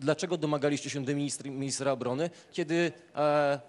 dlaczego domagaliście się dymistra, ministra obrony, kiedy, e,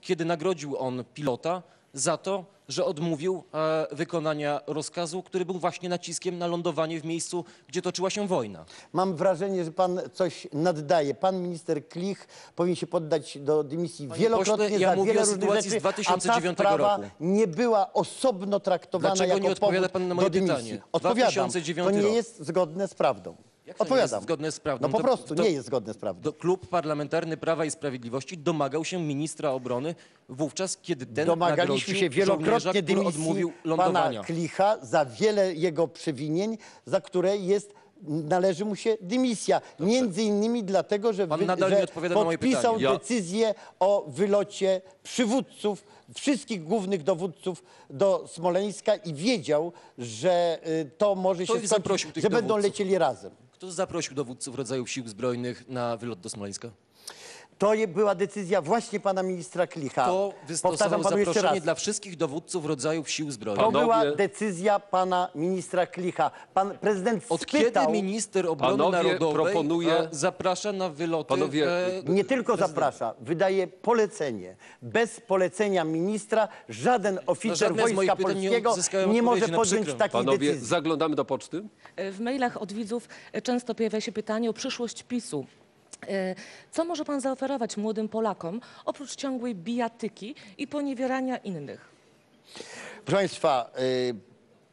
kiedy nagrodził on pilota za to, że odmówił e, wykonania rozkazu, który był właśnie naciskiem na lądowanie w miejscu, gdzie toczyła się wojna. Mam wrażenie, że pan coś naddaje. Pan minister Klich powinien się poddać do dymisji Panie wielokrotnie pośle, ja za mówię wiele o sytuacji z rzeczy, 2009 a ta sprawa roku. nie była osobno traktowana Dlaczego jako nie odpowiada pan na moje pytanie? Odpowiadam. 2009 to nie jest zgodne z prawdą. Jak to nie Odpowiadam. jest zgodne z prawdą? No po To- prostu to- nie jest zgodne z prawdą. Do, klub Parlamentarny Prawa i Sprawiedliwości domagał się ministra obrony wówczas, kiedy ten Domagaliśmy nagrodził się żołnierza, wielokrotnie który dymisji odmówił pana lądowania. Klicha za wiele jego przewinień, za które jest należy mu się dymisja. Między innymi dlatego, że, Pan nadal że nie odpowiada na moje podpisał pytanie. Ja- decyzję o wylocie przywódców, wszystkich głównych dowódców do Smoleńska i wiedział, że y, to może się ich skończyć, zaprosił, tych że będą dowódców? lecieli razem. Kto zaprosił dowódców rodzajów sił zbrojnych na wylot do Smoleńska? To je- była decyzja właśnie pana ministra Klicha. To wystosował Powtarzam panu jeszcze zaproszenie raz. dla wszystkich dowódców rodzajów sił To zbrojnych. Panowie- była decyzja pana ministra Klicha. Pan prezydent Od spytał, kiedy minister obrony Panowie, narodowej proponuję- e, zaprasza na wyloty? Panowie, e, nie tylko zaprasza, wydaje polecenie. Bez polecenia ministra żaden oficer żadne z moich Wojska pytań nie Polskiego uzyskałem nie może odpowiedzi podjąć przykre. takiej Panowie, decyzji. zaglądamy do poczty. W mailach od widzów często pojawia się pytanie o przyszłość PiSu. E, Co może pan zaoferować młodym Polakom oprócz ciągłej bijatyki i poniewierania innych? Proszę Państwa, y,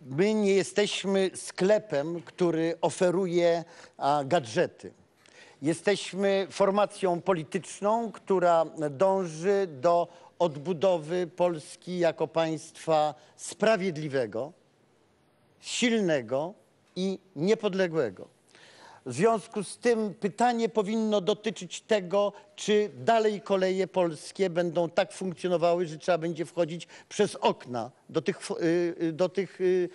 my nie jesteśmy sklepem, który oferuje gadżety. Jesteśmy formacją polityczną, która dąży do odbudowy Polski jako państwa sprawiedliwego, silnego i niepodległego. W związku z tym pytanie powinno dotyczyć tego, czy dalej koleje polskie będą tak funkcjonowały, że trzeba będzie wchodzić przez okna do tych, y, y, do tych y,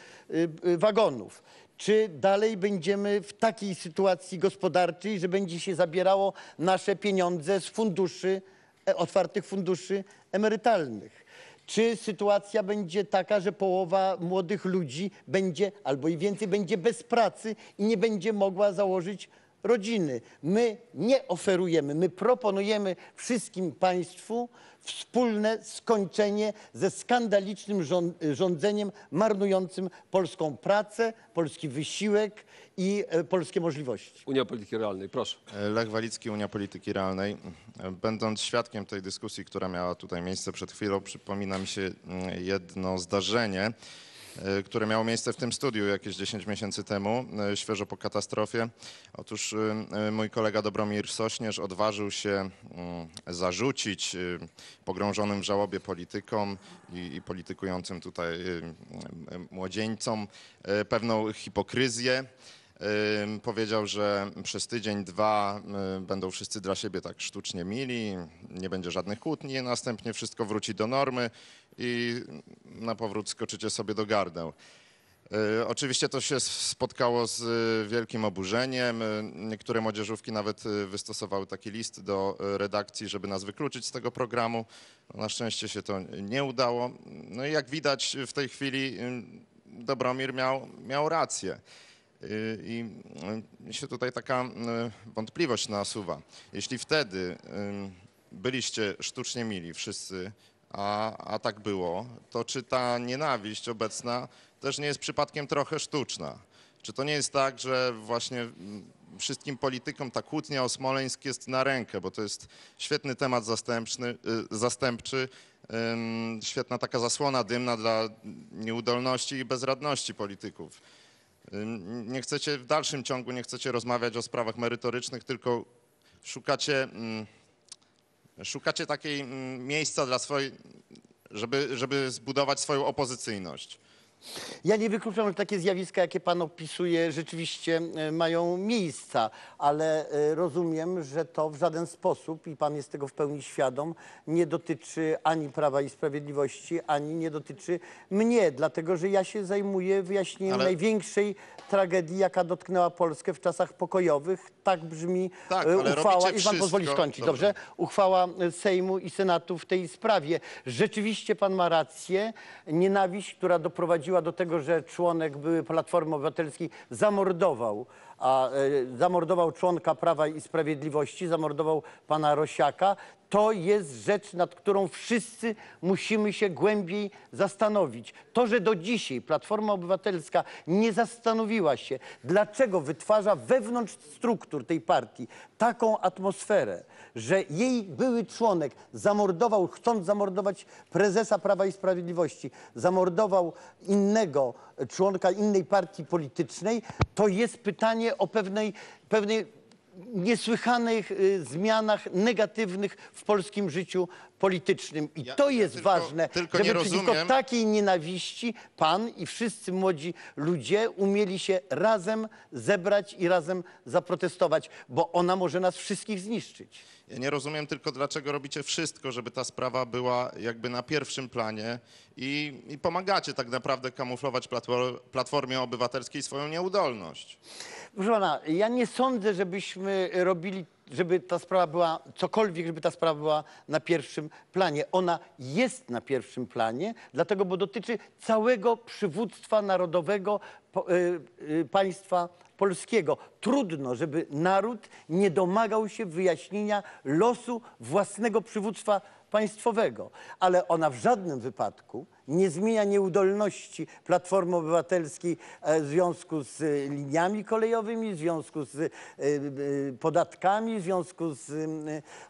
wagonów. Czy dalej będziemy w takiej sytuacji gospodarczej, że będzie się zabierało nasze pieniądze z funduszy, e, otwartych funduszy emerytalnych? Czy sytuacja będzie taka, że połowa młodych ludzi będzie albo i więcej będzie bez pracy i nie będzie mogła założyć rodziny? My nie oferujemy, my proponujemy wszystkim państwu wspólne skończenie ze skandalicznym rząd, rządzeniem marnującym polską pracę, polski wysiłek i e, polskie możliwości. Unia Polityki Realnej, proszę. Lech Walicki, Unia Polityki Realnej. Będąc świadkiem tej dyskusji, która miała tutaj miejsce przed chwilą, przypomina mi się mm, jedno zdarzenie, e, które miało miejsce w tym studiu jakieś 10 miesięcy temu, e, świeżo po katastrofie. Otóż e, mój kolega Dobromir Sośnierz odważył się mm, zarzucić e, pogrążonym w żałobie politykom i, i politykującym tutaj e, e, młodzieńcom e, pewną hipokryzję. Powiedział, że przez tydzień, dwa y, będą wszyscy dla siebie tak sztucznie mili, nie będzie żadnych kłótni, następnie wszystko wróci do normy i na powrót skoczycie sobie do gardeł. Y, Oczywiście to się spotkało z y, wielkim oburzeniem. Niektóre młodzieżówki nawet wystosowały taki list do redakcji, żeby nas wykluczyć z tego programu. Na szczęście się to nie udało. No i jak widać w tej chwili Dobromir miał, miał rację. Y, I y, się tutaj taka y, wątpliwość nasuwa. Jeśli wtedy byliście sztucznie mili wszyscy, a, a tak było, to czy ta nienawiść obecna też nie jest przypadkiem trochę sztuczna? Czy to nie jest tak, że właśnie mm, wszystkim politykom ta kłótnia o Smoleńsk jest na rękę, bo to jest świetny temat zastępczy, świetna taka zasłona dymna dla nieudolności i bezradności polityków. Nie chcecie w dalszym ciągu, nie chcecie rozmawiać o sprawach merytorycznych, tylko szukacie, szukacie takiej miejsca dla swojej, żeby, żeby zbudować swoją opozycyjność. Ja nie wykluczam, że takie zjawiska, jakie pan opisuje, rzeczywiście e, mają miejsca, ale e, rozumiem, że to w żaden sposób, i pan jest tego w pełni świadom, nie dotyczy ani Prawa i Sprawiedliwości, ani nie dotyczy mnie, dlatego że ja się zajmuję wyjaśnieniem Ale- największej tragedii, jaka dotknęła Polskę w czasach pokojowych. Tak brzmi Tak, e, ale uchwała, robicie i pan pozwoli wszystko- skończyć, Dobrze. dobrze? uchwała Sejmu i Senatu w tej sprawie. Rzeczywiście pan ma rację. Nienawiść, która doprowadziła do tego, że członek były Platformy Obywatelskiej zamordował a, e, zamordował członka Prawa i Sprawiedliwości, zamordował pana Rosiaka, to jest rzecz, nad którą wszyscy musimy się głębiej zastanowić. To, że do dzisiaj Platforma Obywatelska nie zastanowiła się, dlaczego wytwarza wewnątrz struktur tej partii taką atmosferę, że jej były członek zamordował, chcąc zamordować prezesa Prawa i Sprawiedliwości, zamordował innego członka innej partii politycznej, to jest pytanie o pewnej, pewnej niesłychanych y, zmianach negatywnych w polskim życiu politycznym. I Ja- to ja jest tylko- ważne, tylko żeby przeciwko takiej nienawiści pan i wszyscy młodzi ludzie umieli się razem zebrać i razem zaprotestować, bo ona może nas wszystkich zniszczyć. Ja nie rozumiem tylko, dlaczego robicie wszystko, żeby ta sprawa była jakby na pierwszym planie i, i pomagacie tak naprawdę kamuflować platfor- Platformie Obywatelskiej swoją nieudolność. Proszę pana, ja nie sądzę, żebyśmy robili, żeby ta sprawa była, cokolwiek, żeby ta sprawa była na pierwszym planie. Ona jest na pierwszym planie, dlatego, bo dotyczy całego przywództwa narodowego po, y, y, państwa polskiego. Trudno, żeby naród nie domagał się wyjaśnienia losu własnego przywództwa państwowego, ale ona w żadnym wypadku nie zmienia nieudolności Platformy Obywatelskiej e, w związku z e, liniami kolejowymi, w związku z e, podatkami, w związku z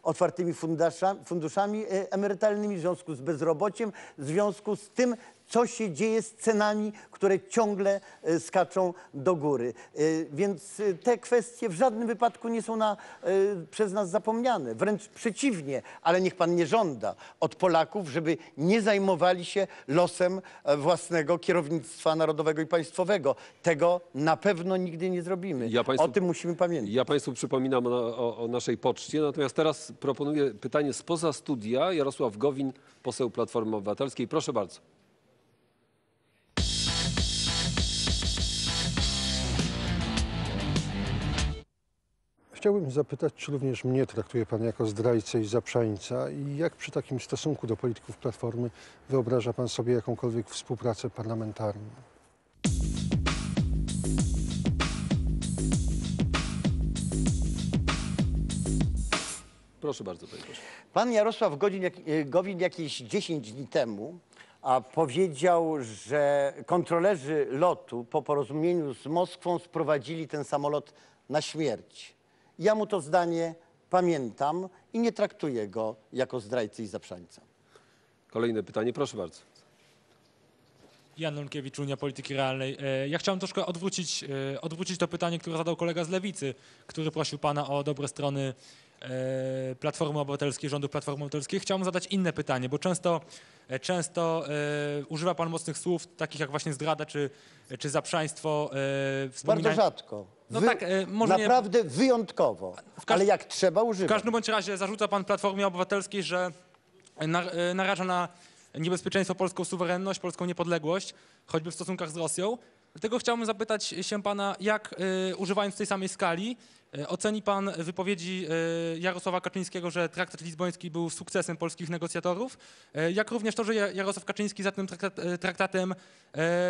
otwartymi fundusza, funduszami emerytalnymi, w związku z bezrobociem, w związku z tym, co się dzieje z cenami, które ciągle e, skaczą do góry. E, Więc e, te kwestie w żadnym wypadku nie są na, przez nas zapomniane. Wręcz przeciwnie, ale niech pan nie żąda od Polaków, żeby nie zajmowali się losem własnego kierownictwa narodowego i państwowego. Tego na pewno nigdy nie zrobimy. Ja państwu- O tym musimy pamiętać. Ja Państwu przypominam o, o, o naszej poczcie, natomiast teraz proponuję pytanie spoza studia. Jarosław Gowin, poseł Platformy Obywatelskiej. Proszę bardzo. Chciałbym zapytać, czy również mnie traktuje Pan jako zdrajcę i zaprzańca i jak przy takim stosunku do polityków Platformy wyobraża Pan sobie jakąkolwiek współpracę parlamentarną? Proszę bardzo, panie pośle. Pan Jarosław Gowin, jak, e, Gowin jakieś 10 dni temu a powiedział, że kontrolerzy lotu po porozumieniu z Moskwą sprowadzili ten samolot na śmierć. Ja mu to zdanie pamiętam i nie traktuję go jako zdrajcy i zaprzańca. Kolejne pytanie, proszę bardzo. Jan Ląkiewicz, Unia Polityki Realnej. E, Ja chciałem troszkę odwrócić, e, odwrócić to pytanie, które zadał kolega z Lewicy, który prosił pana o dobre strony Platformy Obywatelskiej, rządu Platformy Obywatelskiej. Chciałbym zadać inne pytanie, bo często, e, często e, używa pan mocnych słów, takich jak właśnie zdrada czy, czy zaprzaństwo. e, wspomina- Bardzo rzadko. No tak, e, może nie- Naprawdę wyjątkowo. każ- Ale jak trzeba, W używać. każdym bądź razie zarzuca pan Platformie Obywatelskiej, że na, e, naraża na niebezpieczeństwo polską suwerenność, polską niepodległość, choćby w stosunkach z Rosją. Dlatego chciałbym zapytać się pana, jak e, używając tej samej skali e, oceni pan wypowiedzi e, Jarosława Kaczyńskiego, że traktat lizboński był sukcesem polskich negocjatorów, jak również to, że Ja- Jarosław Kaczyński za tym traktat, traktatem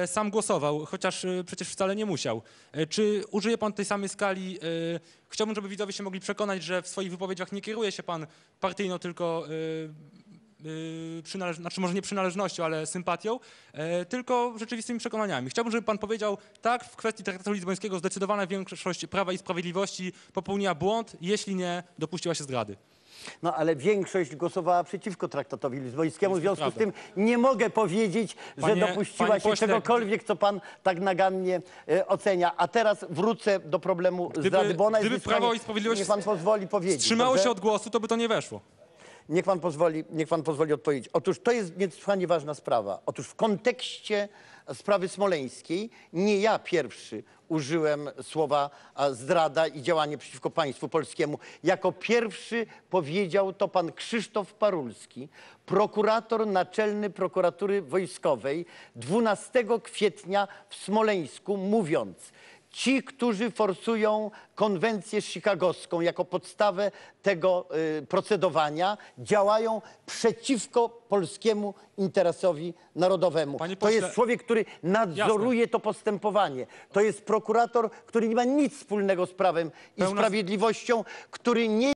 sam głosował, chociaż przecież wcale nie musiał. Czy użyje pan tej samej skali? Chciałbym, żeby widzowie się mogli przekonać, że w swoich wypowiedziach nie kieruje się pan partyjno tylko e, e, przynależ- znaczy może nie przynależnością, ale sympatią, e, tylko rzeczywistymi przekonaniami. Chciałbym, żeby pan powiedział, tak, w kwestii traktatu lizbońskiego zdecydowana większość Prawa i Sprawiedliwości popełniła błąd, jeśli nie dopuściła się zdrady. No ale większość głosowała przeciwko traktatowi lizbońskiemu. W związku z tym nie mogę powiedzieć, że Panie- dopuściła panie się pośle, czegokolwiek, co pan tak nagannie e, ocenia. A teraz wrócę do problemu Gdyby- zdrady, bo ona jest gdyby Prawo i Sprawiedliwość pan pozwoli powiedzieć. Wstrzymało dobrze? się od głosu, to by to nie weszło. Niech pan pozwoli, niech pan pozwoli odpowiedzieć. Otóż to jest niesłychanie ważna sprawa. Otóż w kontekście sprawy smoleńskiej nie ja pierwszy użyłem słowa zdrada i działanie przeciwko państwu polskiemu. Jako pierwszy powiedział to pan Krzysztof Parulski, prokurator naczelny prokuratury wojskowej 12 kwietnia w Smoleńsku, mówiąc Ci, którzy forsują konwencję chicagowską jako podstawę tego y, procedowania, działają przeciwko polskiemu interesowi narodowemu. Panie to pośle- jest człowiek, który nadzoruje to postępowanie. To jest prokurator, który nie ma nic wspólnego z prawem i Pełna- sprawiedliwością, który nie